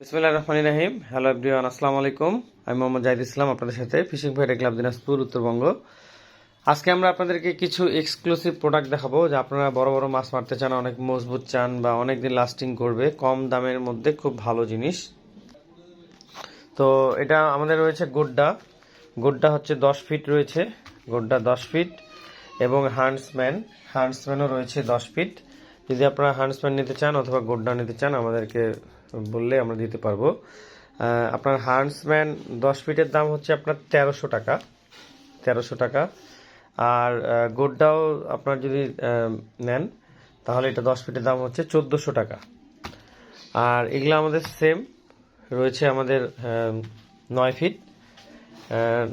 বিসমিল্লাহ রহমান রাহিম। Hello everyone আসসালামু আলাইকুম। আমি মোহাম্মদ জাহিদ ইসলাম, আপনাদের সাথে fishing fighter club Dinajpur, Uttarbanga. আজকে আমরা আপনাদেরকে কিছু এক্সক্লুসিভ প্রোডাক্ট দেখাবো যে আপনারা বড় বড় মাছ মারতে চান, অনেক মজবুত চান বা অনেক দিন লাস্টিং করবে, কম দামের মধ্যে খুব ভালো জিনিস। তো এটা আমাদের রয়েছে গোড্ডা। গোড্ডা হচ্ছে দশ ফিট রয়েছে। গোড্ডা দশ ফিট এবং হান্ডসম্যান হান্ডসম্যানও রয়েছে দশ ফিট যদি আপনারা হান্ডসম্যান নিতে চান অথবা গোড্ডা নিতে চান, আমাদেরকে বললে আমরা দিতে পারব। আপনার হান্ডসম্যান দশ ফিটের দাম হচ্ছে আপনার তেরোশো টাকা তেরোশো টাকা। আর গোড্ডাও আপনার যদি নেন, তাহলে এটা দশ ফিটের দাম হচ্ছে চোদ্দোশো টাকা। আর এগুলো আমাদের সেম রয়েছে আমাদের নয় ফিট।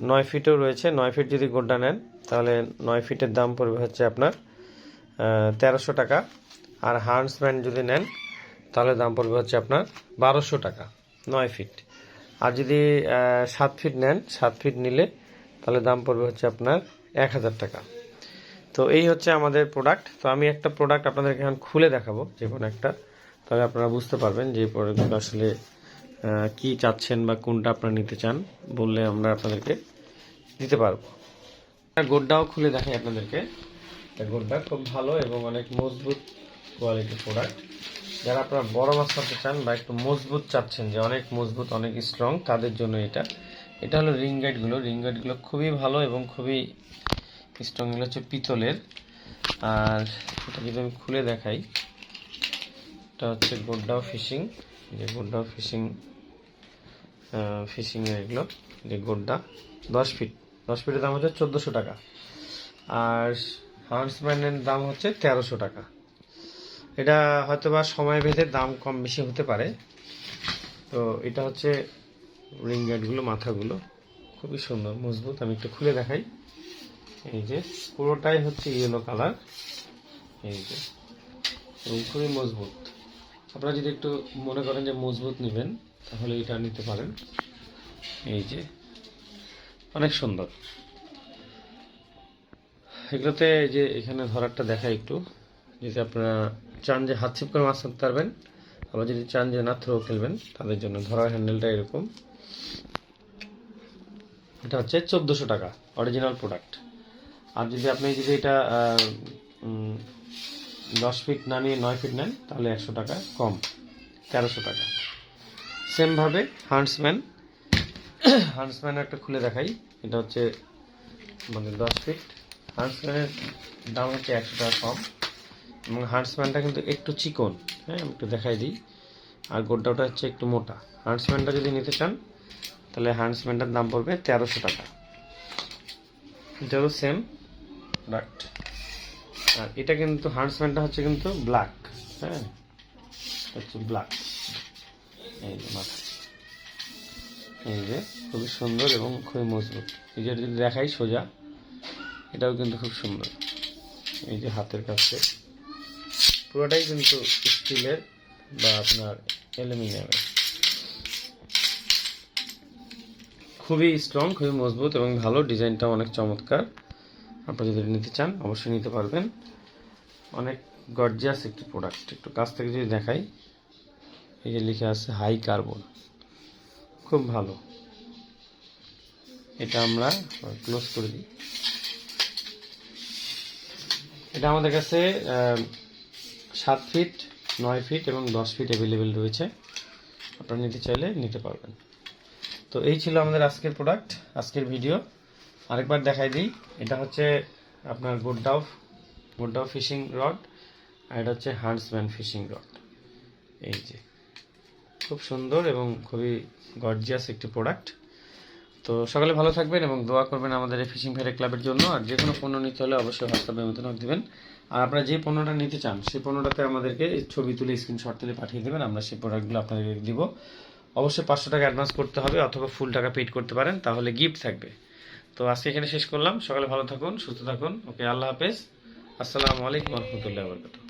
নয় ফিটও রয়েছে, নয় ফিট যদি গোড্ডা নেন, তাহলে নয় ফিটের দাম পড়বে হচ্ছে আপনার তেরোশো টাকা। আর হান্ডসম্যান যদি নেন তাহলে দাম পড়বে হচ্ছে আপনার বারোশো টাকা, নয় ফিট আর যদি সাত ফিট নেন, সাত ফিট নিলে তাহলে দাম পড়বে হচ্ছে আপনার এক হাজার টাকা। তো এই হচ্ছে আমাদের প্রোডাক্ট তো আমি একটা প্রোডাক্ট আপনাদেরকে এখন খুলে দেখাবো, যে কোনো একটা। তাহলে আপনারা বুঝতে পারবেন যে প্রোডাক্টগুলো আসলে কি চাচ্ছেন বা কোনটা আপনারা নিতে চান বললে আমরা আপনাদেরকে দিতে পারব। গোড্ডাও খুলে দেখাই আপনাদেরকে। গোড্ডা খুব ভালো এবং অনেক মজবুত কোয়ালিটির প্রোডাক্ট যারা আপনারা বড় মাছ করতে চান বা একটু মজবুত চাচ্ছেন যে অনেক মজবুত, অনেক স্ট্রং তাদের জন্য এটা। এটা হলো রিং গাইডগুলো রিং গাইডগুলো খুবই ভালো এবং খুবই স্ট্রং এগুলো হচ্ছে পিতলের। আর এটা যদি আমি খুলে দেখাই, এটা হচ্ছে গোড্ডাও ফিশিং যে গোড্ডাও ফিশিং ফিশিং এগুলো যে গোড্ডা, দশ ফিট দশ ফিটের দাম হচ্ছে চোদ্দোশো টাকা। আর হাউন্সম্যানের দাম হচ্ছে তেরোশো টাকা। এটা হয়তো বা সময় ভেদে দাম কম বেশি হতে পারে। তো এটা হচ্ছে রিং গার্ডগুলো মাথাগুলো। খুবই সুন্দর, মজবুত। আমি একটু খুলে দেখাই। এই যে, পুরোটাই হচ্ছে ইয়েলো কালার এই যে, এবং খুবই মজবুত। আপনারা যদি একটু মনে করেন যে মজবুত নেবেন, তাহলে এটা নিতে পারেন। এই যে, অনেক সুন্দর। এগুলোতে যে, এখানে ধরারটা দেখাই একটু। যদি আপনারা চান যে হাত ছিপ করে মাছ ধরতে পারবেন, আবার যদি চান যে না থ্রো খেলবেন, তাদের জন্য ধরার হ্যান্ডেলটা এরকম। এটা হচ্ছে চোদ্দোশো টাকা অরিজিনাল প্রোডাক্ট আর যদি আপনি যদি এটা দশ ফিট না নিয়ে নয় ফিট নেন, তাহলে একশো টাকা কম, তেরোশো টাকা। সেমভাবে হান্ডসম্যান হান্ডসম্যান একটা খুলে দেখাই। এটা হচ্ছে মানে দশ ফিট হান্ডসম্যানের দাম হচ্ছে একশো টাকা কম। এবং হান্ডসম্যানটা কিন্তু একটু চিকন হ্যাঁ আমি একটু দেখাই দিই। আর গোড্ডাটা হচ্ছে একটু মোটা। হান্ডসম্যানটা যদি নিতে চান, তাহলে হান্ডসম্যানটার দাম পড়বে তেরোশো টাকা। এটাও সেম প্রোডাক্ট আর এটা কিন্তু হান্ডসম্যানটা হচ্ছে কিন্তু ব্ল্যাক হ্যাঁ হচ্ছে ব্ল্যাক এই যে মাথা এই যে, খুবই সুন্দর এবং খুবই মজবুত। এই যে যদি দেখাই সোজা, এটাও কিন্তু খুব সুন্দর। এই যে হাতের কাছে। পুরোটাই কিন্তু স্টিলের বা আপনার অ্যালুমিনিয়ামের। খুবই স্ট্রং খুবই মজবুত এবং ভালো। ডিজাইনটা অনেক চমৎকার। আপনারা যদি নিতে চান, অবশ্যই নিতে পারবেন। অনেক গর্জিয়াস একটি প্রোডাক্ট একটু কাছ থেকে যদি দেখাই, এই যে লিখে আছে হাই কার্বন খুব ভালো। এটা আমরা ক্লোজ করে দিই। এটা আমাদের কাছে সাত ফিট নয় ফিট এবং দশ ফিট অ্যাভেলেবেল রয়েছে। আপনারা নিতে চাইলে নিতে পারবেন। তো এই ছিল আমাদের আজকের প্রোডাক্ট আজকের ভিডিও আরেকবার দেখাই দিই। এটা হচ্ছে আপনার গোড্ডাও গোড্ডাও ফিশিং রড আর এটা হচ্ছে হান্ডসম্যান ফিশিং রড এই যে। খুব সুন্দর এবং খুবই গর্জিয়াস একটি প্রোডাক্ট তো সকালে ভালো থাকবেন এবং দোয়া করবেন আমাদের এই ফিশিং ফেয়ার ক্লাবের জন্য, আর যে কোনো পণ্য নিতে হলে অবশ্যই হোয়াটসঅ্যাপে মেমোতে দেবেন। আর আপনারা যে পণ্যটা নিতে চান, সেই পণ্যটাতে আমাদেরকে ছবি তুলে স্ক্রিনশট তুলে পাঠিয়ে দেবেন, আমরা সেই প্রোডাক্টগুলো আপনাদেরকে দিব। অবশ্যই পাঁচশো টাকা অ্যাডভান্স করতে হবে অথবা ফুল টাকা পেড করতে পারেন, তাহলে গিফট থাকবে। তো আজকে এখানে শেষ করলাম, সকালে ভালো থাকুন, সুস্থ থাকুন, ওকে আল্লাহ হাফেজ। আসসালামু আলাইকুম রহমতুল্লাহ বরকাত